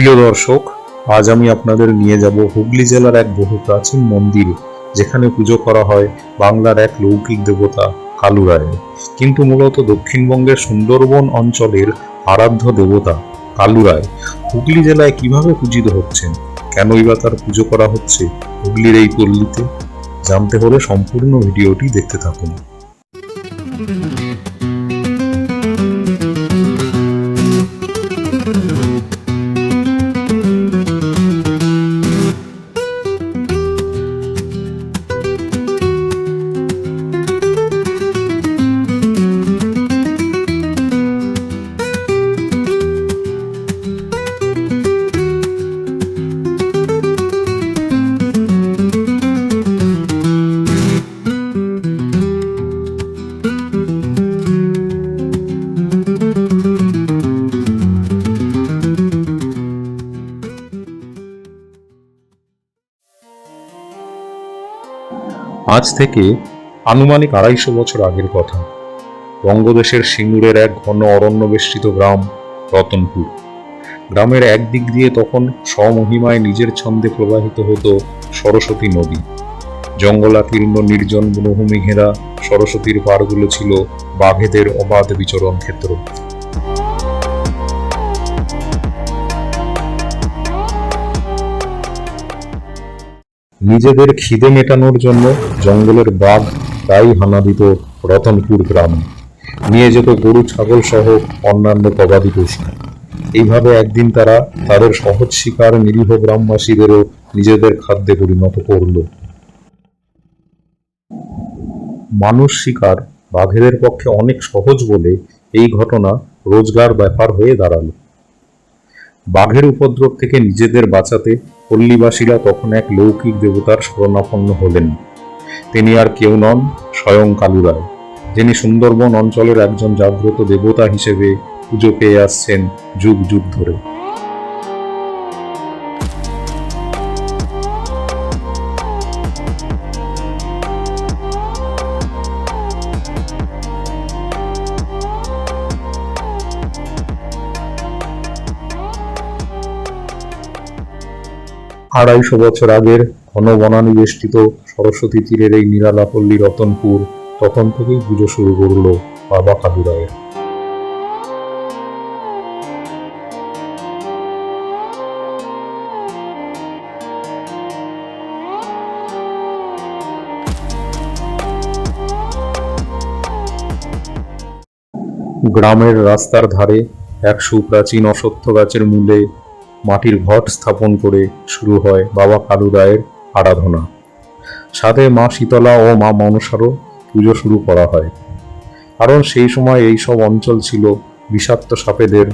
প্রিয় দর্শক, আজ আমি আপনাদের নিয়ে যাব হুগলি জেলার এক বহু প্রাচীন মন্দির, যেখানে পুজো করা হয় বাংলার এক লৌকিক দেবতা কালুরায় কিন্তু মূলত দক্ষিণবঙ্গের সুন্দরবন অঞ্চলের আরাধ্য দেবতা কালুরায় হুগলি জেলায় কীভাবে পূজিত হচ্ছেন, কেনই বা তার পুজো করা হচ্ছে হুগলির এই পল্লীতে? জানতে হলে সম্পূর্ণ ভিডিওটি দেখতে থাকুন। আজ থেকে আনুমানিক আড়াইশো বছর আগের কথা। বঙ্গদেশের সিঙ্গুরের এক ঘন অরণ্য বেষ্টিত গ্রাম রতনপুর। গ্রামের একদিক দিয়ে তখন স্বমহিমায় নিজের ছন্দে প্রবাহিত হতো সরস্বতী নদী। জঙ্গলাকীর্ণ নির্জন বনভূমি ঘেরা সরস্বতীর পাড়গুলো ছিল বাঘেদের অবাধ বিচরণ ক্ষেত্র। নিজেদের খিদে মেটানোর জন্য জঙ্গলের বাঘ প্রায় হানা দিত রতনপুর গ্রামে। নিয়ে যেত গরু, ছাগল সহ অন্যান্য গবাদি পশু। এইভাবে একদিন তারা তাদের সহজ শিকার নিরীহ গ্রামবাসীদেরও নিজেদের খাদ্যে পরিণত করল। মানুষ শিকার বাঘেদের পক্ষে অনেক সহজ বলে এই ঘটনা রোজগার ব্যাপার হয়ে দাঁড়াল। বাঘের উপদ্রব থেকে নিজেদের বাঁচাতে পল্লীবাসীরা তখন এক লৌকিক দেবতার শরণাপন্ন হলেন। তিনি আর কেউ নন, স্বয়ং কালুরায়, যিনি সুন্দরবন অঞ্চলের একজন জাগ্রত দেবতা হিসেবে পুজো পেয়ে আসছেন যুগ যুগ ধরে। আড়াইশো বছর আগের ঘন বনানী বেষ্টিত সরস্বতী তীরের এই নিরালাপল্লী রতনপুর তখন থেকেই পুজো শুরু করল বাবা কালুরায়ের। গ্রামের রাস্তার ধারে এক সুপ্রাচীন অশ্বত্থ গাছের মূলে মাটির ঘট স্থাপন করে শুরু হয় বাবা কালু রায়ের আরাধনা। সাথে মা শীতলা ও মা মনসারও পুজো শুরু করা হয়। কারণ সেই সময় এই সব অঞ্চল ছিল বিষাক্ত সাপেদের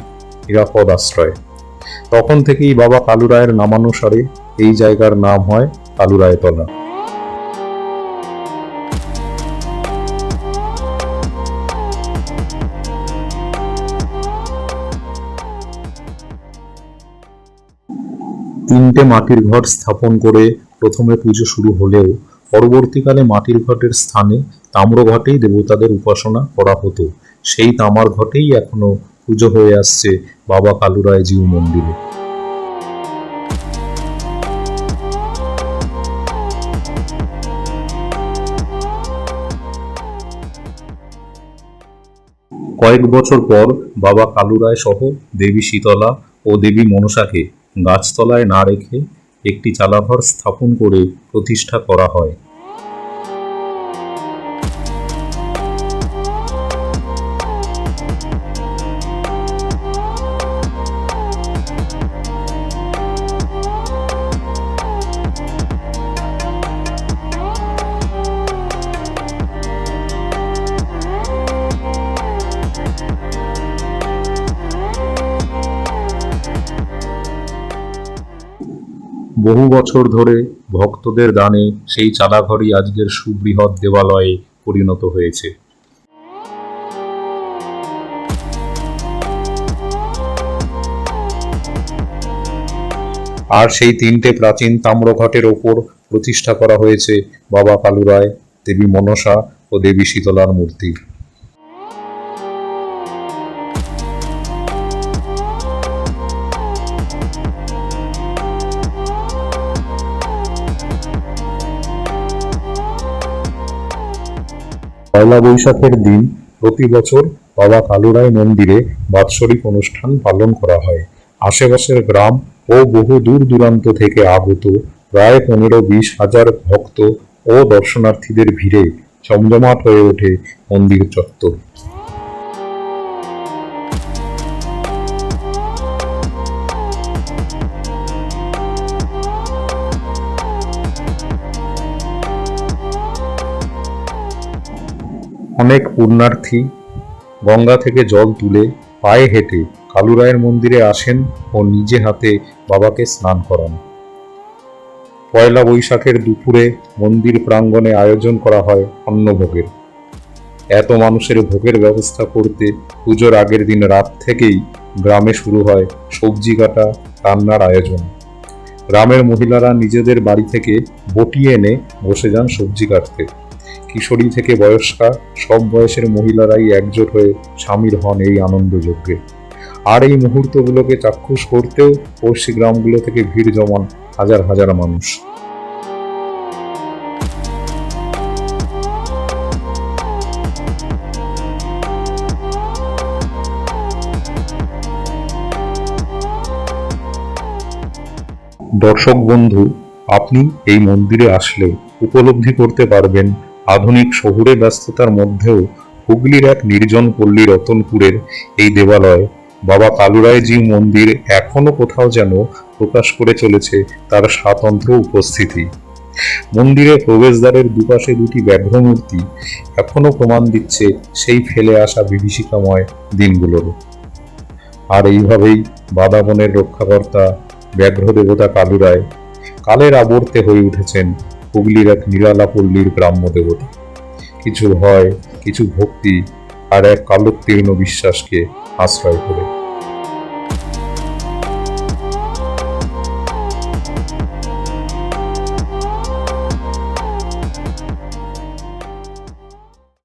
নিরাপদ আশ্রয়। তখন থেকেই বাবা কালু রায়ের নামানুসারে এই জায়গার নাম হয় কালুরায়তলা তিনটে মাটির ঘট স্থাপন করে প্রথমে পুজো শুরু হলেও পরবর্তীকালে মাটির ঘটের স্থানে তাম্র ঘটেই দেবতাদের উপাসনা করা হতো। সেই তামার ঘটেই এখনও পুজো হয়ে আসছে বাবা কালুরায় জিউ মন্দিরে। কয়েক বছর পর বাবা কালুরায় সহ দেবী শীতলা ও দেবী মনসাকে গাছতলায় না রেখে একটি চালাঘর স্থাপন করে প্রতিষ্ঠা করা হয়। বহু বছর ধরে ভক্তদের দানে সেই চালাঘরই আজকের সুবৃহৎ দেবালয়ে পরিণত হয়েছে। আর সেই তিনটে প্রাচীন তাম্রঘটের ওপর প্রতিষ্ঠা করা হয়েছে বাবা কালুরায়, দেবী মনসা ও দেবী শীতলার মূর্তি। পয়লা বৈশাখের দিন প্রতি বছর বাবা কালুরায় মন্দিরে বাৎসরিক অনুষ্ঠান পালন করা হয়। আশেপাশের গ্রাম ও বহু দূর দূরান্ত থেকে আগত প্রায় পনেরো বিশ হাজার ভক্ত ও দর্শনার্থীদের ভিড়ে জমজমাট হয়ে ওঠে মন্দির চত্বর। অনেক পুণ্যার্থী গঙ্গা থেকে জল তুলে পায়ে হেঁটে কালুরায়ের মন্দিরে আসেন ও নিজে হাতে বাবাকে স্নান করান। পয়লা বৈশাখের দুপুরে মন্দির প্রাঙ্গণে আয়োজন করা হয় অন্নভোগের। এত মানুষের ভোগের ব্যবস্থা করতে পুজোর আগের দিন রাত থেকেই গ্রামে শুরু হয় সবজি কাটা, রান্নার আয়োজন। গ্রামের মহিলারা নিজেদের বাড়ি থেকে বটি এনে বসে যান সবজি কাটতে। কিশোরী থেকে বয়স্কা, সব বয়সের মহিলারাই একজোট হয়ে সামিল হন এই আনন্দ আনন্দযজ্ঞে। আর এই মুহূর্তগুলোকে চাক্ষুষ করতেও পড়শি গ্রামগুলো থেকে ভিড় জমান হাজার হাজার মানুষ। দর্শক বন্ধু, আপনি এই মন্দিরে আসলে উপলব্ধি করতে পারবেন আধুনিক শহুরে ব্যস্ততার মধ্যেও হুগলির এক নির্জন পল্লী রতনপুরের এই দেবালয় বাবা কালুরায়জি মন্দির এখনও কোথাও যেন প্রকাশ করে চলেছে তার স্বাতন্ত্র উপস্থিতি। মন্দিরের প্রবেশদ্বারের দুপাশে দুটি ব্যাঘ্র মূর্তি এখনও প্রমাণ দিচ্ছে সেই ফেলে আসা বিভীষিকাময় দিনগুলোর। আর এইভাবেই বাদাবনের রক্ষাকর্তা ব্যাঘ্র দেবতা কালুরায় কালের আবর্তে হয়ে উঠেছেন হুগলির এক নিরালা পল্লীর গ্রাম্য দেবতা। কিছু ভয়, কিছু ভক্তি আর এক কালোত্তীর্ণ বিশ্বাসকে আশ্রয় করে।